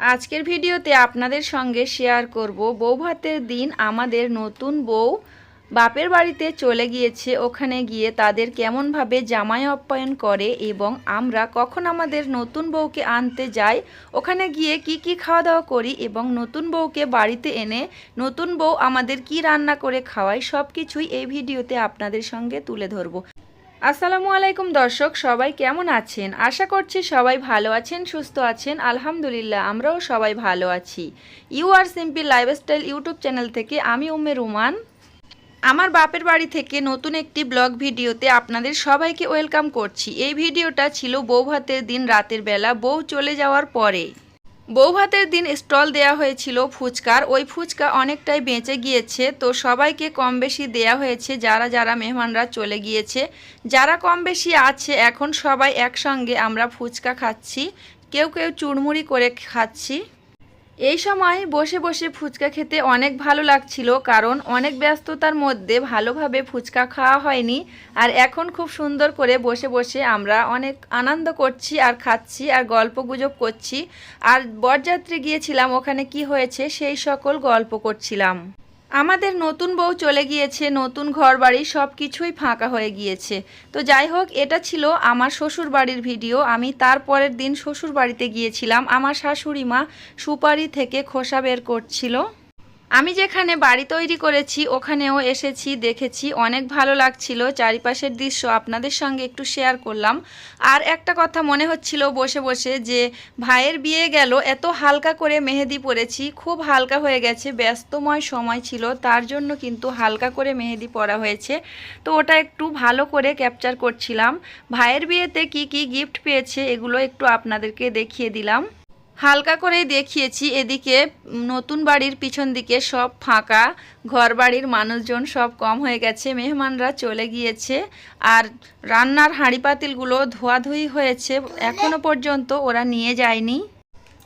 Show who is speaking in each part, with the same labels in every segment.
Speaker 1: আজকের ভিডিওতে আপনাদের সঙ্গে শেয়ার করব বউ ভাতের দিন আমাদের নতুন বউ বাপের বাড়িতে চলে গিয়েছে, ওখানে গিয়ে তাদের কেমনভাবে জামাই আপ্যায়ন করে এবং আমরা কখন আমাদের নতুন বউকে আনতে যাই, ওখানে গিয়ে কি কি খাওয়া দাওয়া করি এবং নতুন বউকে বাড়িতে এনে নতুন বউ আমাদের কি রান্না করে খাওয়াই সব কিছুই এই ভিডিওতে আপনাদের সঙ্গে তুলে ধরবো। আসসালামু আলাইকুম দর্শক, সবাই কেমন আছেন? আশা করছি সবাই ভালো আছেন, সুস্থ আছেন। আলহামদুলিল্লাহ, আমরাও সবাই ভালো আছি। You are simple lifestyle YouTube channel থেকে আমি উম্মে রুমান। আমার বাপের বাড়ি থেকে নতুন একটি ব্লগ ভিডিওতে আপনাদের সবাইকে ওয়েলকাম করছি। এই ভিডিওটা ছিল বউ ভাতের দিন রাতের বেলা। বউ চলে যাওয়ার পরে। বউ ভাতের দিন স্টল দেয়া হয়েছিল ফুচকার। ওই ফুচকা অনেকটাই বেঁচে গিয়েছে, তো সবাইকে কম বেশি দেওয়া হয়েছে, যারা যারা মেহমানরা চলে গিয়েছে। যারা কম বেশি আছে, এখন সবাই একসঙ্গে আমরা ফুচকা খাচ্ছি। কেউ কেউ চুড়মুড়ি করে খাচ্ছি। এই সময় বসে বসে ফুচকা খেতে অনেক ভালো লাগছিল, কারণ অনেক ব্যস্ততার মধ্যে ভালোভাবে ফুচকা খাওয়া হয়নি। আর এখন খুব সুন্দর করে বসে বসে আমরা অনেক আনন্দ করছি আর খাচ্ছি আর গল্প গুজব করছি। আর বরযাত্রী গিয়েছিলাম, ওখানে কি হয়েছে সেই সকল গল্প করছিলাম। আমাদের নতুন বউ চলে গিয়েছে, নতুন ঘর বাড়ি সব কিছুই ফাঁকা হয়ে গিয়েছে। তো যাই হোক, এটা ছিল আমার শ্বশুর বাড়ির ভিডিও। আমি তারপরের দিন শ্বশুর বাড়িতে গিয়েছিলাম। আমার শাশুড়ি মা সুপারি থেকে খোসা বের করছিল। আমি যেখানে বাড়ি তৈরি করেছি, ওখানেও এসেছি, দেখেছি। অনেক ভালো লাগছিল। চারিপাশের দৃশ্য আপনাদের সঙ্গে একটু শেয়ার করলাম। আর একটা কথা মনে হচ্ছিল বসে বসে যে, ভাইয়ের বিয়ে গেল, এত হালকা করে মেহেদি পরেছি, খুব হালকা হয়ে গেছে, ব্যস্তময় সময় ছিল, তার জন্য কিন্তু হালকা করে মেহেদি পরা হয়েছে। তো ওটা একটু ভালো করে ক্যাপচার করছিলাম। ভাইয়ের বিয়েতে কি কি গিফট পেয়েছে, এগুলো একটু আপনাদেরকে দেখিয়ে দিলাম। হালকা করেই দেখিয়েছি, এদিকে নতুন বাড়ির পিছন দিকে সব ফাঁকা, ঘর বাড়ির মানুষজন সব কম হয়ে গেছে, মেহমানরা চলে গিয়েছে, আর রান্নার হাঁড়ি পাতিলগুলো ধোয়াধুয়ি হয়েছে, এখনও পর্যন্ত ওরা নিয়ে যায়নি।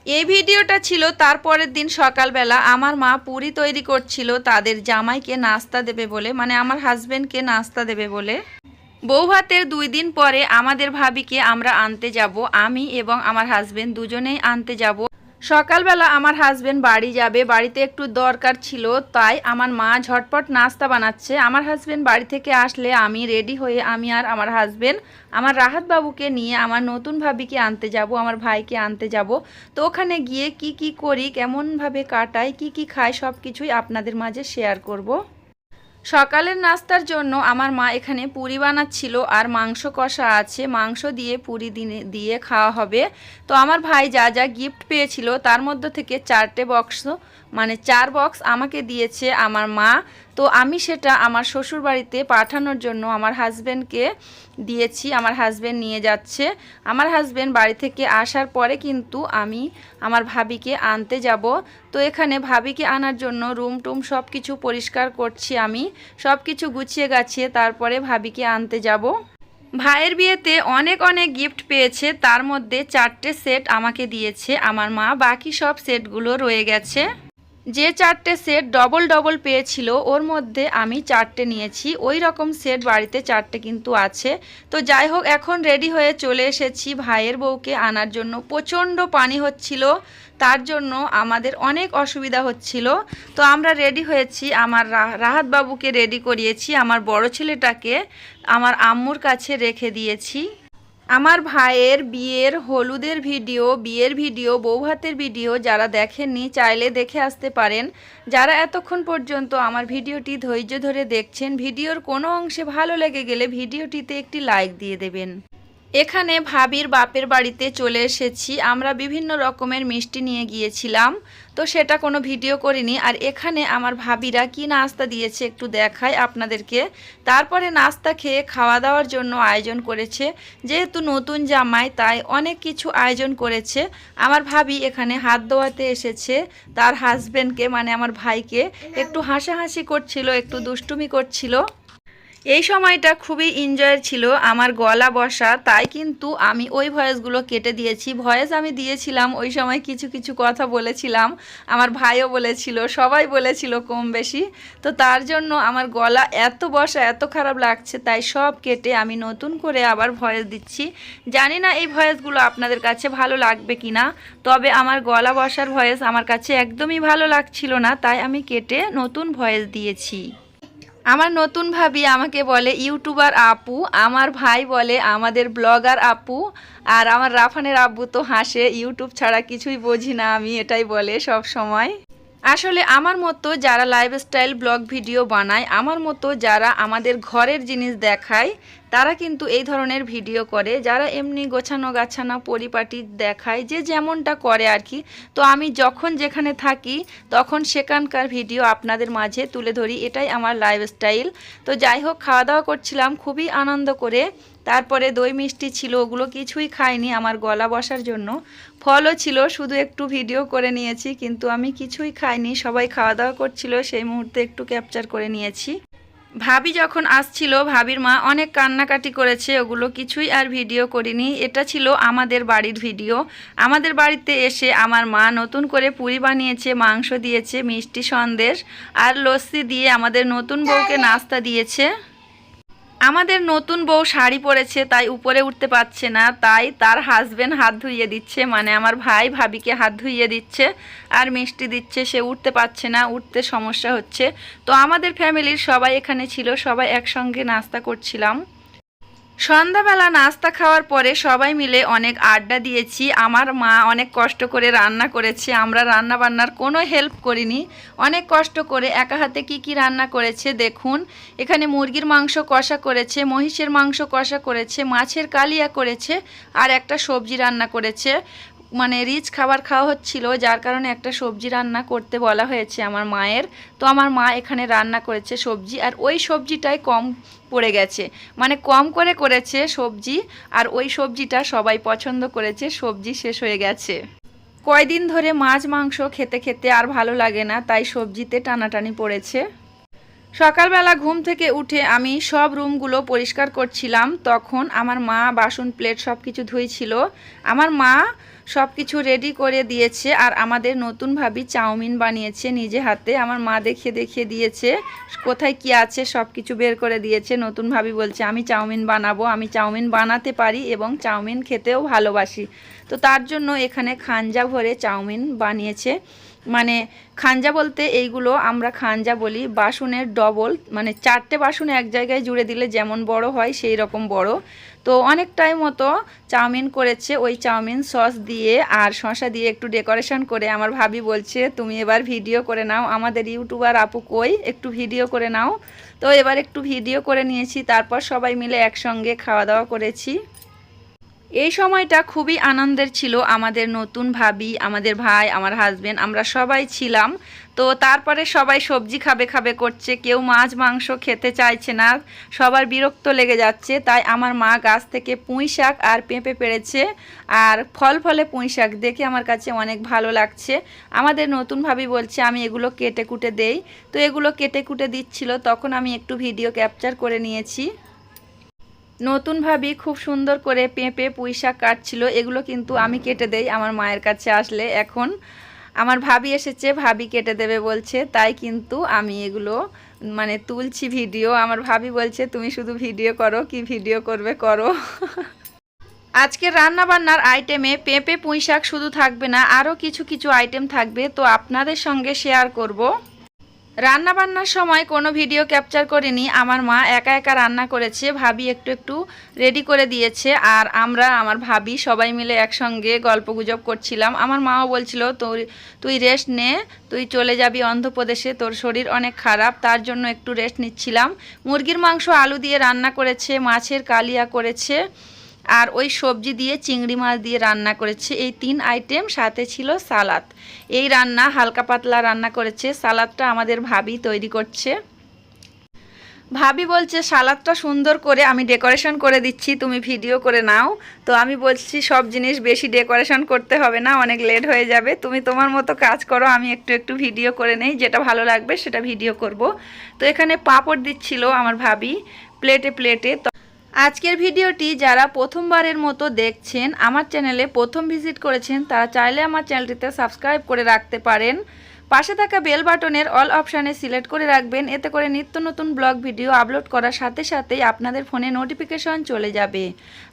Speaker 1: এই ভিডিওটা ছিল তারপরের দিন সকালবেলা, আমার মা পুরি তৈরি করছিল, তাদের জামাইকে নাস্তা দেবে বলে মানে আমার হাজবেন্ডকে নাস্তা দেবে বলে। বউ ভাতের দুই দিন পরে আমাদের ভাবিকে আমরা আনতে যাব, আমি এবং আমার হাজবেন্ড দুজনেই আনতে যাব। সকালবেলা আমার হাজবেন্ড বাড়ি যাবে, বাড়িতে একটু দরকার ছিল, তাই আমার মা ঝটপট নাস্তা বানাচ্ছে। আমার হাজবেন্ড বাড়ি থেকে আসলে আমি রেডি হয়ে আমি আর আমার হাজবেন্ড আমার রাহাত বাবুকে নিয়ে আমার নতুন ভাবিকে আনতে যাব, আমার ভাইকে আনতে যাব। তো ওখানে গিয়ে কি কি করি, কেমনভাবে কাটাই, কি কি খাই সব কিছুই আপনাদের মাঝে শেয়ার করব। সকালের নাস্তার জন্য আমার মা এখানে পুরি বানাচ্ছিল আর মাংস কষা আছে। মাংস দিয়ে পুরি দিনে দিয়ে খাওয়া হবে। তো আমার ভাই যা যা গিফট পেয়েছিল তার মধ্য থেকে চারটে বক্স মানে চার বক্স আমাকে দিয়েছে আমার মা। তো আমি সেটা আমার শ্বশুর বাড়িতে পাঠানোর জন্য আমার হাজব্যান্ডকে দিয়েছি, আমার হাজব্যান্ড নিয়ে যাচ্ছে। আমার হাজব্যান্ড বাড়ি থেকে আসার পরে কিন্তু আমি আমার ভাবিকে আনতে যাব। তো এখানে ভাবিকে আনার জন্য রুম টুম সব কিছু পরিষ্কার করছি আমি সব কিছু গুছিয়ে গাছিয়ে তারপরে ভাবিকে আনতে যাব। ভাইয়ের বিয়েতে অনেক অনেক গিফট পেয়েছে, তার মধ্যে চারটে সেট আমাকে দিয়েছে, আমার মা। বাকি সব সেটগুলো রয়ে গেছে। যে চারটে সেট ডবল ডবল পেয়েছিল, ওর মধ্যে আমি চারটে নিয়েছি। ওই রকম সেট বাড়িতে চারটে কিন্তু আছে। তো যাই হোক, এখন রেডি হয়ে চলে এসেছি ভাইয়ের বউকে আনার জন্য। প্রচণ্ড পানি হচ্ছিল, তার জন্য আমাদের অনেক অসুবিধা হচ্ছিল। তো আমরা রেডি হয়েছি, আমার রাহাত বাবুকে রেডি করিয়েছি, আমার বড় ছেলেটাকে আমার আম্মুর কাছে রেখে দিয়েছি। আমার ভাইয়ের বিয়ের হলুদের ভিডিও, বিয়ের ভিডিও, বৌভাতের ভিডিও যারা দেখেননি, চাইলে দেখে আসতে পারেন। যারা এতক্ষণ পর্যন্ত আমার ভিডিওটি ধৈর্য ধরে দেখছেন, ভিডিওর কোনো অংশে ভালো লেগে গেলে ভিডিওটিতে একটি লাইক দিয়ে দেবেন। এখানে ভাবির বাপের বাড়িতে চলে এসেছি। আমরা বিভিন্ন রকমের মিষ্টি নিয়ে গিয়েছিলাম। তো সেটা কোনো ভিডিও করিনি। আর এখানে আমার ভাবিরা কি নাস্তা দিয়েছে একটু দেখায় আপনাদেরকে। তারপরে নাস্তা খেয়ে খাওয়া দাওয়ার জন্য আয়োজন করেছে। যেহেতু নতুন জামাই, তাই অনেক কিছু আয়োজন করেছে। আমার ভাবি এখানে হাত ধোয়াতে এসেছে। তার হাজব্যান্ডকে মানে আমার ভাইকে, একটু হাসাহাসি করছিল, একটু দুষ্টুমি করছিল। এই সময়টা খুবই এনজয়ের ছিল, আমার গলা বসা, তাই কিন্তু আমি ওই ভয়েসগুলো কেটে দিয়েছি। ভয়েস আমি দিয়েছিলাম, ওই সময় কিছু কিছু কথা বলেছিলাম, আমার ভাইও বলেছিল, সবাই বলেছিল কম বেশি। তো তার জন্য আমার গলা এত বসা, এত খারাপ লাগছে, তাই সব কেটে আমি নতুন করে আবার ভয়েস দিচ্ছি। জানি না এই ভয়েসগুলো আপনাদের কাছে ভালো লাগবে কি না তবে আমার গলা বসার ভয়েস আমার কাছে একদমই ভালো লাগছিল না, তাই আমি কেটে নতুন ভয়েস দিয়েছি। আমার নতুন ভাবি আমাকে বলে, ইউটিউবার আপু, আমার ভাই বলে, আমাদের ব্লগার আপু, আর আমার রাফানের আব্বু তো হাসে, ইউটিউব ছাড়া কিছুই বুঝি না আমি, এটাই বলে সব সময়। আসলে আমার মতো যারা লাইফস্টাইল ব্লগ ভিডিও বানায়, আমার মতো যারা আমাদের ঘরের জিনিস দেখায়, তারা কিন্তু এই ধরনের ভিডিও করে। যারা এমনি গোছানো গাছানো পরিপাটি দেখায়, যে যেমনটা করে আর কি। তো আমি যখন যেখানে থাকি, তখন সেখানকার ভিডিও আপনাদের মাঝে তুলে ধরি। এটাই আমার লাইফস্টাইল তো যাই হোক খাওয়া দাওয়া করছিলাম, খুবই আনন্দ করে তারপরে দই মিষ্টি ছিল, ওগুলো কিছুই খাইনি আমার গলা বসার জন্য। ফলও ছিল, শুধু একটু ভিডিও করে নিয়েছি, কিন্তু আমি কিছুই খাইনি। সবাই খাওয়া দাওয়া করছিল, সেই মুহূর্তে একটু ক্যাপচার করে নিয়েছি। ভাবি যখন আসছিল, ভাবির মা অনেক কান্নাকাটি করেছে, ওগুলো কিছুই আর ভিডিও করিনি। এটা ছিল আমাদের বাড়ির ভিডিও আমাদের বাড়িতে এসে আমার মা নতুন করে পুরি বানিয়েছে, মাংস দিয়েছে, মিষ্টি সন্দেশ, আর লস্যি দিয়ে আমাদের নতুন বউকে নাস্তা দিয়েছে। আমাদের নতুন বউ শাড়ি পরেছে, তাই উপরে উঠতে পারছে না, তাই তার হাজব্যান্ড হাত ধুইয়ে দিচ্ছে মানে আমার ভাই ভাবিকে হাত ধুইয়ে দিচ্ছে, আর মিষ্টি দিচ্ছে, সে উঠতে পারছে না, উঠতে সমস্যা হচ্ছে। তো আমাদের ফ্যামিলির সবাই এখানে ছিল, সবাই একসঙ্গে নাস্তা করছিলাম। সন্ধ্যাবেলা নাস্তা খাওয়ার পরে সবাই মিলে অনেক আড্ডা দিয়েছি। আমার মা অনেক কষ্ট করে রান্না করেছে। আমরা রান্না বান্নার কোনো হেল্প করিনি। অনেক কষ্ট করে একা হাতে কি কি রান্না করেছে দেখুন। এখানে মুরগির মাংস কষা করেছে, মহিষের মাংস কষা করেছে, মাছের কালিয়া করেছে আর একটা সবজি রান্না করেছে। মানে রিচ খাবার খাওয়া হচ্ছিল, যার কারণে একটা সবজি রান্না করতে বলা হয়েছে আমার মায়ের। তো আমার মা এখানে রান্না করেছে সবজি, আর ওই সবজিটাই কম পড়ে গেছে। মানে কম করে করেছে সবজি, আর ওই সবজিটা সবাই পছন্দ করেছে, সবজি শেষ হয়ে গেছে। কয়দিন ধরে মাছ, মাংস খেতে খেতে আর ভালো লাগে না, তাই সবজিতে টানাটানি পড়েছে। সকালবেলা ঘুম থেকে উঠে আমি সব রুমগুলো পরিষ্কার করছিলাম, তখন আমার মা বাসন প্লেট সব কিছু ধুইছিল। আমার মা সব কিছু রেডি করে দিয়েছে আর আমাদের নতুন ভাবি চাউমিন বানিয়েছে নিজে হাতে। আমার মা দেখিয়ে দেখিয়ে দিয়েছে কোথায় কি আছে সব কিছু বের করে দিয়েছে। নতুন ভাবি বলছে, আমি চাউমিন বানাবো, আমি চাউমিন বানাতে পারি এবং চাউমিন খেতেও ভালোবাসি। তো তার জন্য এখানে খাঞ্জা ভরে চাউমিন বানিয়েছে। মানে খাঞ্জা বলতে এইগুলো আমরা খাঞ্জা বলি, বাসনের ডবল মানে চারটে বাসন এক জায়গায় জুড়ে দিলে যেমন বড় হয় সেই রকম বড়। তো অনেকটাই মতো চাউমিন করেছে, ওই চাউমিন সস দিয়ে আর শশা দিয়ে একটু ডেকোরেশন করে আমার ভাবি বলছে, তুমি এবার ভিডিও করে নাও, আমাদের ইউটিউবার আপু কই? একটু ভিডিও করে নাও। তো এবার একটু ভিডিও করে নিয়েছি, তারপর সবাই মিলে একসঙ্গে খাওয়া দাওয়া করেছি। এই সময়টা খুবই আনন্দের ছিল আমাদের নতুন ভাবি, আমাদের ভাই, আমার হাজবেন্ড আমরা সবাই ছিলাম। তো তারপরে সবাই সবজি খাবে খাবে করছে, কেউ মাছ, মাংস খেতে চাইছে না, সবার বিরক্ত লেগে যাচ্ছে। তাই আমার মা গাছ থেকে পুঁই শাক আর পেঁপে পেড়েছে আর ফল ফলে পুঁই শাক দেখে আমার কাছে অনেক ভালো লাগছে। আমাদের নতুন ভাবি বলছে, আমি এগুলো কেটে কুটে দেই। তো এগুলো কেটে কুটে দিচ্ছিল, তখন আমি একটু ভিডিও ক্যাপচার করে নিয়েছি। নতুন ভাবি খুব সুন্দর করে পেঁপে পুঁই শাক কাটছিল। এগুলো কিন্তু আমি কেটে দেই আমার মায়ের কাছে আসলে। এখন আমার ভাবি এসেছে, ভাবি কেটে দেবে বলছে। তাই কিন্তু আমি এগুলো মানে তুলছি ভিডিও। আমার ভাবি বলছে, তুমি শুধু ভিডিও করো, কি ভিডিও করবে করো? আজকে রান্না বান্নার আইটেমে পেঁপে পুঁই শাক শুধু থাকবে না আরও কিছু কিছু আইটেম থাকবে। তো আপনাদের সঙ্গে শেয়ার করব। রান্না বান্নার সময় কোনো ভিডিও ক্যাপচার করিনি। আমার মা একা একা রান্না করেছে, ভাবি একটু একটু রেডি করে দিয়েছে, আর আমরা, আমার ভাবি সবাই মিলে একসঙ্গে গল্প গুজব করছিলাম। আমার মাও বলছিল, তোর, তুই রেস্ট নে, তুই চলে যাবি অন্ধ্রপ্রদেশে, তোর শরীর অনেক খারাপ, তার জন্য একটু রেস্ট নিচ্ছিলাম। মুরগির মাংস আলু দিয়ে রান্না করেছে, মাছের কালিয়া করেছে আর ওই সবজি দিয়ে চিংড়ি মাছ দিয়ে রান্না করেছে। এই তিন আইটেম সাথে ছিল সালাদ। এই রান্না হালকা পাতলা রান্না করেছে। সালাদটা আমাদের ভাবি তৈরি করছে। ভাবি বলছে, সালাদটা সুন্দর করে আমি ডেকোরেশন করে দিচ্ছি, তুমি ভিডিও করে নাও। তো আমি বলছি, সব জিনিস বেশি ডেকোরেশন করতে হবে না, অনেক লেট হয়ে যাবে। তুমি তোমার মতো কাজ করো, আমি একটু একটু ভিডিও করে নেই, যেটা ভালো লাগবে সেটা ভিডিও করব। তো এখানে পাঁপড় দিচ্ছিল আমার ভাবি, প্লেটে প্লেটে। আজকের ভিডিওটি যারা প্রথমবারের মতো দেখছেন, আমার চ্যানেলে প্রথম ভিজিট করেছেন, তারা চাইলে আমার চ্যানেলটিতে সাবস্ক্রাইব করে রাখতে পারেন। পাশে থাকা বেল বাটনের অল অপশানে সিলেক্ট করে রাখবেন, এতে করে নিত্য নতুন ব্লগ ভিডিও আপলোড করার সাথে সাথেই আপনাদের ফোনে নোটিফিকেশন চলে যাবে।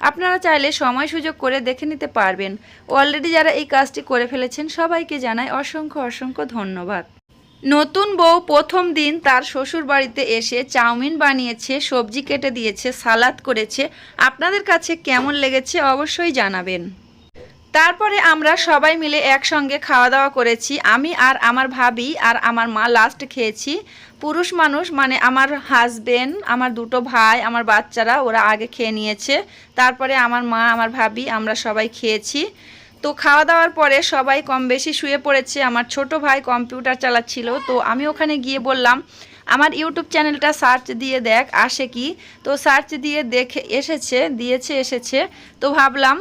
Speaker 1: আপনারা চাইলে সময় সুযোগ করে দেখে নিতে পারবেন। অলরেডি যারা এই কাজটি করে ফেলেছেন, সবাইকে জানাই অসংখ্য অসংখ্য ধন্যবাদ। নতুন বউ প্রথম দিন তার শ্বশুর বাড়িতে এসে চাউমিন বানিয়েছে, সবজি কেটে দিয়েছে, সালাদ করেছে। আপনাদের কাছে কেমন লেগেছে অবশ্যই জানাবেন। তারপরে আমরা সবাই মিলে একসঙ্গে খাওয়া দাওয়া করেছি। আমি আর আমার ভাবি আর আমার মা লাস্ট খেয়েছি। পুরুষ মানুষ মানে আমার হাজবেন্ড আমার দুটো ভাই, আমার বাচ্চারা ওরা আগে খেয়ে নিয়েছে। তারপরে আমার মা, আমার ভাবি, আমরা সবাই খেয়েছি। তো খাওয়া দাওয়ার পরে সবাই কম বেশি শুয়ে পড়েছে। আমার ছোট ভাই কম্পিউটার চালাচ্ছিল। তো আমি ওখানে গিয়ে বললাম, আমার ইউটিউব চ্যানেলটা সার্চ দিয়ে দেখ, আসে কি? তো সার্চ দিয়ে দেখে, এসেছে, দিয়েছে, এসেছে। তো ভাবলাম,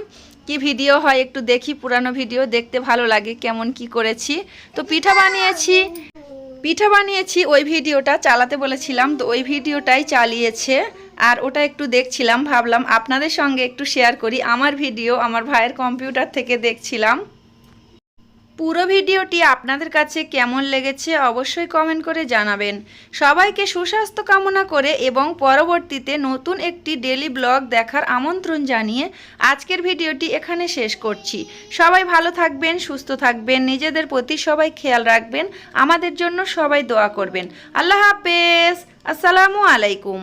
Speaker 1: কি ভিডিও হয় একটু দেখি, পুরানো ভিডিও দেখতে ভালো লাগে, কেমন কি করেছি? তো পিঠা বানিয়েছি পিঠা বানিয়েছি, ওই ভিডিওটা চালাতে বলেছিলাম। তো ওই ভিডিওটাই চালিয়েছে। আর ওটা একটু দেখছিলাম, ভাবলাম আপনাদের সঙ্গে একটু শেয়ার করি। আমার ভিডিও আমার ভাইয়ের কম্পিউটার থেকে দেখছিলাম। পুরো ভিডিওটি আপনাদের কাছে কেমন লেগেছে অবশ্যই কমেন্ট করে জানাবেন। সবাইকে সুস্বাস্থ্য কামনা করে এবং পরবর্তীতে নতুন একটি ডেলি ব্লগ দেখার আমন্ত্রণ জানিয়ে আজকের ভিডিওটি এখানে শেষ করছি। সবাই ভালো থাকবেন, সুস্থ থাকবেন, নিজেদের প্রতি সবাই খেয়াল রাখবেন, আমাদের জন্য সবাই দোয়া করবেন। আল্লাহ হাফেজ, আসসালামু আলাইকুম।